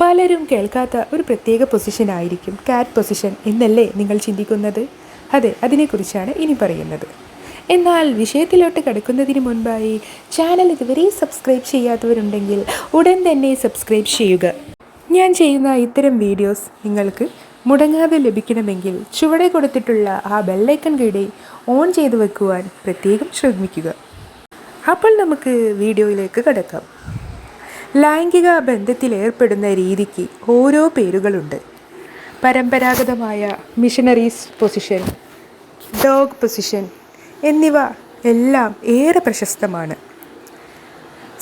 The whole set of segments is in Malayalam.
പലരും കേൾക്കാത്ത ഒരു പ്രത്യേക പൊസിഷൻ ആയിരിക്കും കാറ്റ് പൊസിഷൻ എന്നല്ലേ നിങ്ങൾ ചിന്തിക്കുന്നത്? അതെ അതിനെക്കുറിച്ചാണ് ഇനി പറയുന്നത്. എന്നാൽ വിഷയത്തിലോട്ട് കടക്കുന്നതിന് മുൻപായി ചാനൽ ഇതുവരെ സബ്സ്ക്രൈബ് ചെയ്യാത്തവരുണ്ടെങ്കിൽ ഉടൻ തന്നെ സബ്സ്ക്രൈബ് ചെയ്യുക. ഞാൻ ചെയ്യുന്ന ഇത്തരം വീഡിയോസ് നിങ്ങൾക്ക് മുടങ്ങാതെ ലഭിക്കണമെങ്കിൽ ചുവടെ കൊടുത്തിട്ടുള്ള ആ ബെല്ലൈക്കൺ കീടെ ഓൺ ചെയ്തു വെക്കുവാൻ പ്രത്യേകം ശ്രമിക്കുക. അപ്പോൾ നമുക്ക് വീഡിയോയിലേക്ക് കടക്കാം. ലൈംഗിക ബന്ധത്തിൽ ബന്ധത്തിലേർപ്പെടുന്ന രീതിക്ക് ഓരോ പേരുകളുണ്ട്. പരമ്പരാഗതമായ മിഷനറീസ് പൊസിഷൻ ഡോഗ് പൊസിഷൻ എന്നിവ എല്ലാം ഏറെ പ്രശസ്തമാണ്.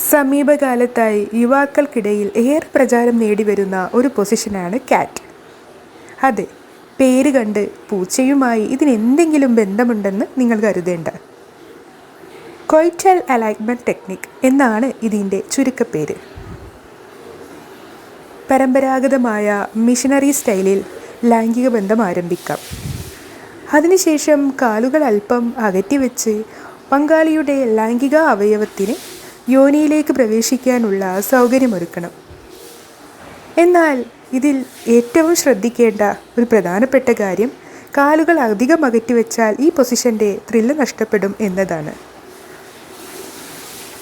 സമീപകാലത്തായി യുവാക്കൾക്കിടയിൽ ഏറെ പ്രചാരം നേടിവരുന്ന ഒരു പൊസിഷനാണ് കാറ്റ് അതെ പേര് കണ്ട് പൂച്ചയുമായി ഇതിനെന്തെങ്കിലും ബന്ധമുണ്ടെന്ന് നിങ്ങൾ കരുതേണ്ട. കൊയ്റ്റൽ അലൈൻമെന്റ് ടെക്നിക് എന്നാണ് ഇതിന്റെ ചുരുക്കപ്പേര്. പരമ്പരാഗതമായ മിഷനറി സ്റ്റൈലിൽ ലൈംഗിക ബന്ധം ആരംഭിക്കാം. അതിനുശേഷം കാലുകൾ അല്പം അകറ്റിവെച്ച് പങ്കാളിയുടെ ലൈംഗിക അവയവത്തിന് യോനിയിലേക്ക് പ്രവേശിക്കാനുള്ള സൗകര്യമൊരുക്കണം. എന്നാൽ ഇതിൽ ഏറ്റവും ശ്രദ്ധിക്കേണ്ട ഒരു പ്രധാനപ്പെട്ട കാര്യം കാലുകൾ അധികം അകറ്റിവെച്ചാൽ ഈ പൊസിഷന്റെ ത്രില്ല് നഷ്ടപ്പെടും എന്നതാണ്.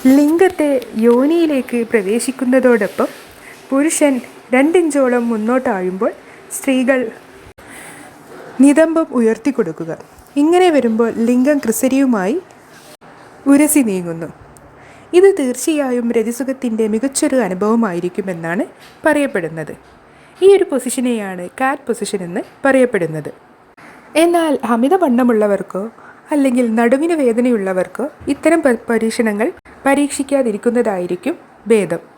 ലിംഗത്തെ യോനിയിലേക്ക് പ്രവേശിക്കുന്നതോടൊപ്പം പുരുഷൻ രണ്ടിഞ്ചോളം മുന്നോട്ടാഴുമ്പോൾ സ്ത്രീകൾ നിതംബം ഉയർത്തി കൊടുക്കുക ഇങ്ങനെ വരുമ്പോൾ ലിംഗം ക്രിസരിയുമായി ഉരസി നീങ്ങുന്നു. ഇത് തീർച്ചയായും രതിസുഖത്തിന്റെ മികച്ചൊരു അനുഭവമായിരിക്കുമെന്നാണ് പറയപ്പെടുന്നത്. ഈ ഒരു പൊസിഷനെയാണ് കാറ്റ് പൊസിഷൻ എന്ന് പറയപ്പെടുന്നത്. എന്നാൽ അമിതവണ്ണമുള്ളവർക്കോ അല്ലെങ്കിൽ നടുവിന് വേദനയുള്ളവർക്കോ ഇത്തരം പരീക്ഷണങ്ങൾ പരീക്ഷിക്കാതിരിക്കുന്നതായിരിക്കും ഭേദം.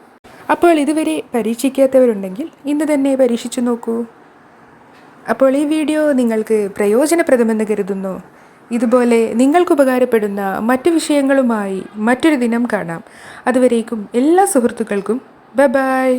അപ്പോൾ ഇതുവരെ പരീക്ഷിക്കാത്തവരുണ്ടെങ്കിൽ ഇന്ന് തന്നെ പരീക്ഷിച്ചു നോക്കൂ. അപ്പോൾ ഈ വീഡിയോ നിങ്ങൾക്ക് പ്രയോജനപ്രദമെന്ന് കരുതുന്നു. ഇതുപോലെ നിങ്ങൾക്ക് ഉപകാരപ്പെടുന്ന മറ്റു വിഷയങ്ങളുമായി മറ്റൊരു ദിനം കാണാം. അതുവരേക്കും എല്ലാ സുഹൃത്തുക്കൾക്കും ബ ബായ്